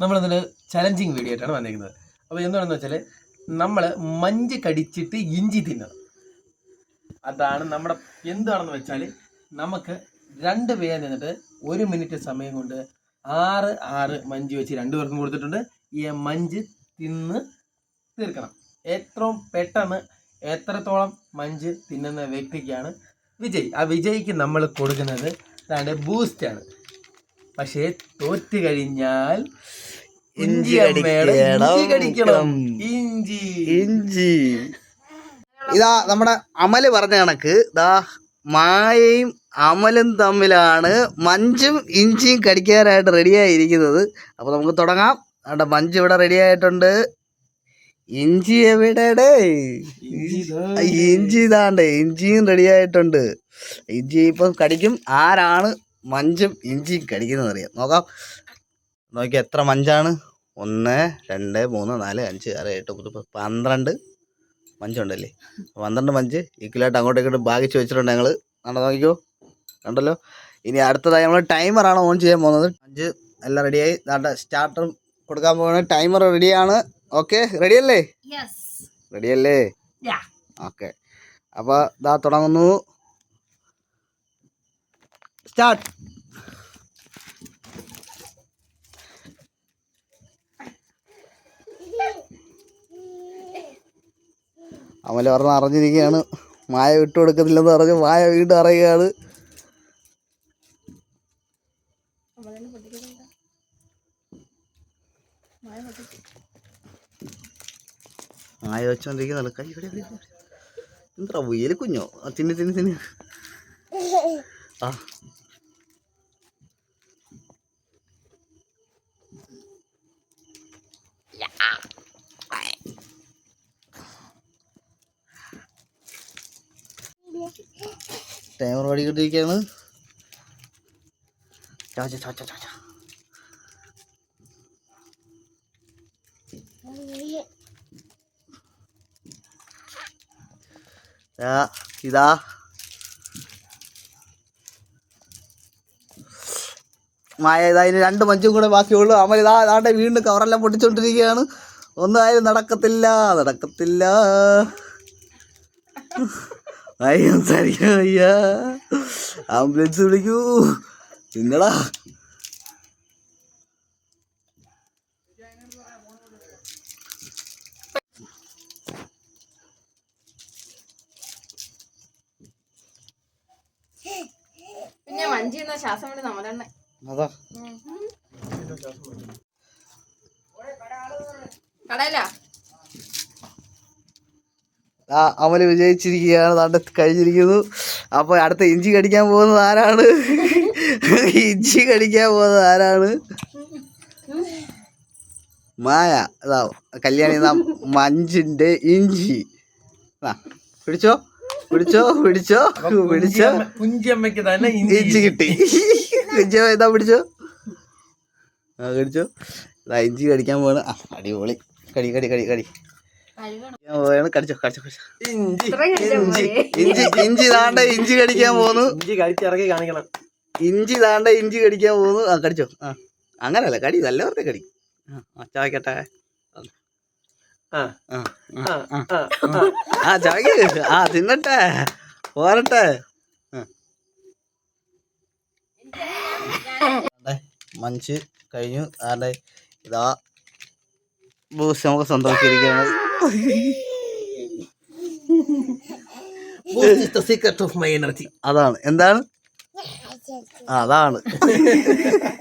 നമ്മളിന്നൊരു challenging video ആയിട്ടാണ് വന്നിരിക്കുന്നത്. അപ്പോൾ എന്താണെന്ന് വെച്ചാൽ നമ്മൾ മഞ്ച് കടിച്ചിട്ട് ഇഞ്ചി തിന്നണം. അതാണ് നമ്മുടെ എന്താണെന്ന് വെച്ചാൽ നമുക്ക് രണ്ട് പേര് നിന്നിട്ട് ഒരു മിനിറ്റ് സമയം കൊണ്ട് ആറ് ആറ് മഞ്ച് വെച്ച് രണ്ടുപേർക്കും കൊടുത്തിട്ടുണ്ട്. ഈ മഞ്ച് തിന്ന് തീർക്കണം. ഏറ്റവും പെട്ടെന്ന് എത്രത്തോളം മഞ്ച് തിന്നുന്ന വ്യക്തിക്കാണ് വിജയ്. ആ വിജയ്ക്ക് നമ്മൾ കൊടുക്കുന്നത് അതാണ്ട് ബൂസ്റ്റാണ് പക്ഷേ തോറ്റു കഴിഞ്ഞാൽ ഇഞ്ചി കടിക്കണം. ഇഞ്ചി ഇഞ്ചി. ഇതാ നമ്മുടെ അമൽ പറഞ്ഞ കണക്ക്. ഇതാ മായയും അമലും തമ്മിലാണ് മഞ്ചും ഇഞ്ചിയും കടിക്കാനായിട്ട് റെഡിയായിരിക്കുന്നത് അപ്പോൾ നമുക്ക് തുടങ്ങാം. അവിടെ മഞ്ച് ഇവിടെ റെഡി ആയിട്ടുണ്ട്. ഇഞ്ചി എവിടെ. ഇഞ്ചി ഇതാണ്ട്. ഇഞ്ചിയും റെഡി ആയിട്ടുണ്ട്. ഇഞ്ചി ഇപ്പം കടിക്കും. ആരാണ് മഞ്ചും ഇഞ്ചിയും കടിക്കുന്നത് അറിയാം. നോക്കാം. നോക്കി എത്ര മഞ്ചാണ്? ഒന്ന് രണ്ട് മൂന്ന് നാല് അഞ്ച് ആറ് എട്ട് ഒമ്പത് പന്ത്രണ്ട് മഞ്ചുണ്ടല്ലേ? പന്ത്രണ്ട് മഞ്ച് ഈക്വലായിട്ട് അങ്ങോട്ടും ഇങ്ങോട്ടും ഭാഗിച്ച് വെച്ചിട്ടുണ്ട് ഞങ്ങൾ കണ്ടോ നോക്കിക്കോ? കണ്ടല്ലോ? ഇനി അടുത്തതായി നമ്മൾ ടൈമറാണ് ഓൺ ചെയ്യാൻ പോകുന്നത്. അഞ്ച് എല്ലാം റെഡിയായി നാട്ടെ സ്റ്റാർട്ടർ കൊടുക്കാൻ പോകുന്നത് ടൈമർ റെഡിയാണ് ഓക്കെ റെഡിയല്ലേ. റെഡിയല്ലേ. ഓക്കെ അപ്പോൾ ഇതാ തുടങ്ങുന്നു. സ്റ്റാർട്ട് അമല പറഞ്ഞ് അറിഞ്ഞിരിക്കുകയാണ്. മായ വിട്ടു കൊടുക്കത്തില്ലെന്ന് പറഞ്ഞ് മായ വീണ്ടും അറിയുകയാണ്. മായ കടി കടി കടി. എന്താ ഉയൽ കുഞ്ഞോ? തിന്ന് തിന്ന് തിന്ന്. ആ. ടൈമർ ദാ, ഇതാ. മായ ഇതാ ഇനി രണ്ട് മഞ്ചും കൂടെ ബാക്കിയുള്ളൂ. അമൽ ഇതാ ഇതാണ്ട് വീണ്ടും കവറെല്ലാം പൊട്ടിച്ചോണ്ടിരിക്കുകയാണ് ഒന്നായാലും നടക്കത്തില്ല നടക്കത്തില്ല. അയ്യോ സംസാരിക്കാൻ അയ്യാ. ആംബുലൻസ് വിളിക്കൂ. നിങ്ങളാ പിന്നെ മഞ്ചി എന്ന ശ്വാസം കൊണ്ട് നമ്മളെണ്ണ. അതാ. കടയില? ആ അമൽ വിജയിച്ചിരിക്കുകയാണ്. താണ്ട കഴിഞ്ഞിരിക്കുന്നു. അപ്പോൾ അടുത്ത ഇഞ്ചി കടിക്കാൻ പോകുന്നത് ആരാണ്? ഇഞ്ചി കടിക്കാൻ പോകുന്നത് ആരാണ്? മായ. ഇതാ കല്യാണി നാം മഞ്ചിന്റെ ഇഞ്ചി. ആ പിടിച്ചോ? പിടിച്ചോ? പിടിച്ചോ? പിടിച്ചോ? കുഞ്ചിയമ്മ- കുഞ്ചിയമ്മയ്ക്ക് തന്നെ ഇഞ്ചി കിട്ടി. കുഞ്ചിയമ്മ ഇതാ പിടിച്ചോ? ആ കടിച്ചോ? ഇതാ ഇഞ്ചി കടിക്കാൻ പോവാണ്. ആ അടിപൊളി. കടി കടി കടി കടി. കടിച്ചോ കടിച്ചോ കടിച്ചോ. ഇഞ്ചി ഇഞ്ചി ഇഞ്ചി ഇഞ്ചി താണ്ട ഇഞ്ചി കടിക്കാൻ പോന്നു. ഇഞ്ചി കടിച്ചിറക്കി കാണിക്കണം. ഇഞ്ചി താണ്ട ഇഞ്ചി കടിക്കാൻ പോന്നു. ആ കടിച്ചോ. ആ അങ്ങനല്ല കടി നല്ല വെറുതെ കടി. ആ, ആ ചാവയ്ക്കട്ടെ ആ ആ ആ ആ ആ ആ. ആ ചാവയ്ക്ക് ആ തിന്നട്ടെ. പോരട്ടെ. മഞ്ച് കഴിഞ്ഞു. ആരുടെ ഇതാ ബൂസ് നമുക്ക് സ്വന്തമാക്കിയിരിക്കുകയാണ് സീക്രട്ട് ഓഫ് മൈ എനർജി അതാണ്. എന്താണ്? അതാണ്.